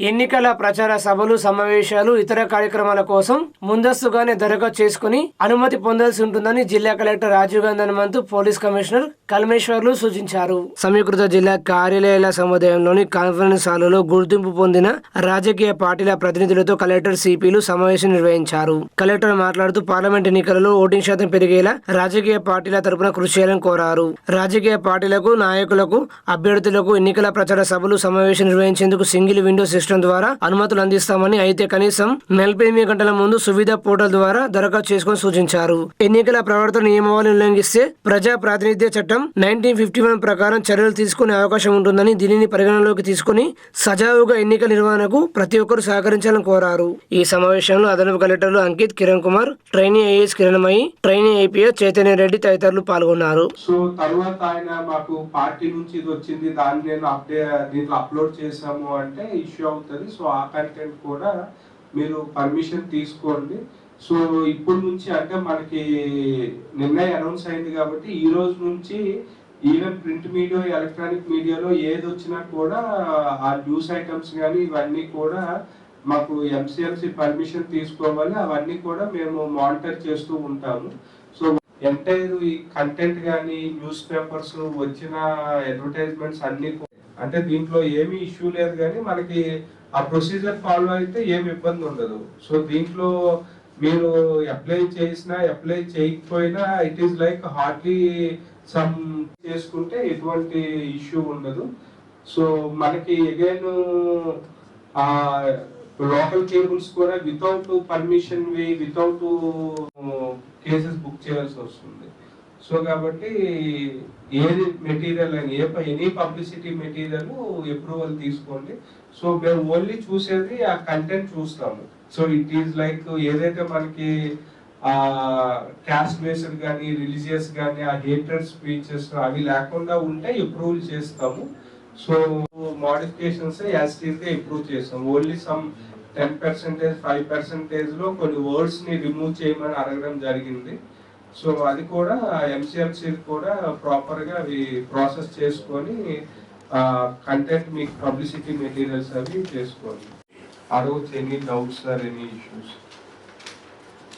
ఎన్నికల ప్రచార సభలు సమావేశాలు ఇతర కార్యక్రమాల కోసం ముందస్తుగానే దరఖాస్తు చేసుకుని అనుమతి పొందాల్సి ఉంటుందని జిల్లా collector Rajiv Gandhi Hanumanthu police commissioner కల్మేశ్వర్లు సూచించారు. సమీకృత జిల్లా కార్యాలయాల సముదాయంలోని కాన్ఫరెన్స్ హాలులో గుర్తింపు పొందిన రాజకీయ పార్టీల ప్రతినిధులతో కలెక్టర్ సిపిలు సమావేశం నిర్వహించారు. కలెక్టర్ మాట్లాడుతూ పార్లమెంట్ ఎన్నికలలో ఓటింగ్ శాతం పెరిగేలా రాజకీయ పార్టీల తరపున కృషి చేయాలని కోరారు. రాజకీయ పార్టీలకు నాయకులకు అభ్యర్థులకు ఎన్నికల ప్రచార సభలు సమావేశం నిర్వహించేందుకు సింగిల్ విండో సిస్టమ్ ద్వారా అనుమతులు అందిస్తామని అయితే కనీసం నలభై ఎనిమిది గంటల ముందు సువిధ పోర్టల్ ద్వారా దరఖాస్తు చేసుకుని సూచించారు. ఎన్నికల ప్రవర్తన నియమావళి ఉల్లంఘిస్తే ప్రజా ప్రాతినిధ్య చట్టం నైన్టీన్ ఫిఫ్టీ వన్ ప్రకారం చర్యలు తీసుకునే అవకాశం ఉంటుందని దీనిని పరిగణనలోకి తీసుకుని సజావుగా ఎన్నికల నిర్వహణకు ప్రతి ఒక్కరు సహకరించాలని కోరారు. ఈ సమావేశంలో అదనపు కలెక్టర్లు Ankit Kiran Kumar trainee IAS Kiranmayi trainee IPS Chaitanya Reddy తదితరులు పాల్గొన్నారు. సో తర్వాత ఆయన మాకు పార్టీ నుంచి ఇది వచ్చింది దాన్ని నేను అప్డే దీంట్లో అప్లోడ్ చేసాము అంటే ఇష్యూ అవుతుంది. సో ఆ కంటెంట్ కూడా మీరు పర్మిషన్ తీసుకోండి. సో ఇప్పుడు నుంచి అంటే మనకి నిన్నే అనౌన్స్ అయింది కాబట్టి ఈ రోజు నుంచి ఈవెన్ ప్రింట్ మీడియా ఎలక్ట్రానిక్ మీడియాలో ఏది వచ్చినా కూడా ఆ న్యూస్ ఐటమ్స్ కానీ ఇవన్నీ కూడా మాకు ఎంసీఎల్సి పర్మిషన్ తీసుకోవాలి. అవన్నీ కూడా మేము మానిటర్ చేస్తూ ఉంటాము. సో ఎంటైర్ ఈ కంటెంట్ కానీ న్యూస్ పేపర్స్ వచ్చిన అడ్వర్టైజ్మెంట్స్ అన్ని కూడా అంటే దీంట్లో ఏమీ ఇష్యూ లేదు కానీ మనకి ఆ ప్రొసీజర్ ఫాలో అయితే ఏమి ఇబ్బంది ఉండదు. సో దీంట్లో మీరు అప్లై చేసినా అప్లై చేయకపోయినా it is like hardly some చేసుకుంటే ఎటువంటి ఇష్యూ ఉండదు. సో మనకి అగైన్ ఆ లోకల్ కేబుల్స్ కూడా without permission we without cases book చేయాల్సి వస్తుంది. సో కాబట్టి ఏది మెటీరియల్ అని ఏ ఎనీ పబ్లిసిటీ మెటీరియల్ అప్రూవల్ తీసుకోండి. సో మేము ఓన్లీ చూసేది ఆ కంటెంట్ చూస్తాము. సో ఇట్ ఈస్ లైక్ ఏదైతే మనకి ఆ క్యాస్ట్ బేస్డ్ కానీ రిలీజియస్ కానీ ఆ హేటెడ్ స్పీచెస్ అవి లేకుండా ఉంటే అప్రూవల్ చేస్తాము. సో మోడిఫికేషన్స్ యాజ్ ఇంప్రూవ్ చేస్తాం only some ten percentage five పర్సెంటేజ్లో కొన్ని వర్డ్స్ని రిమూవ్ చేయమని అడగడం జరిగింది. సో అది కూడా ఎంసీఎంసీ కూడా ప్రాపర్గా అవి ప్రాసెస్ చేసుకొని కంటెంట్ మీకు పబ్లిసిటీ మెటీరియల్స్ అవి చేసుకోండి. అడగచ్చు any doubts or any issues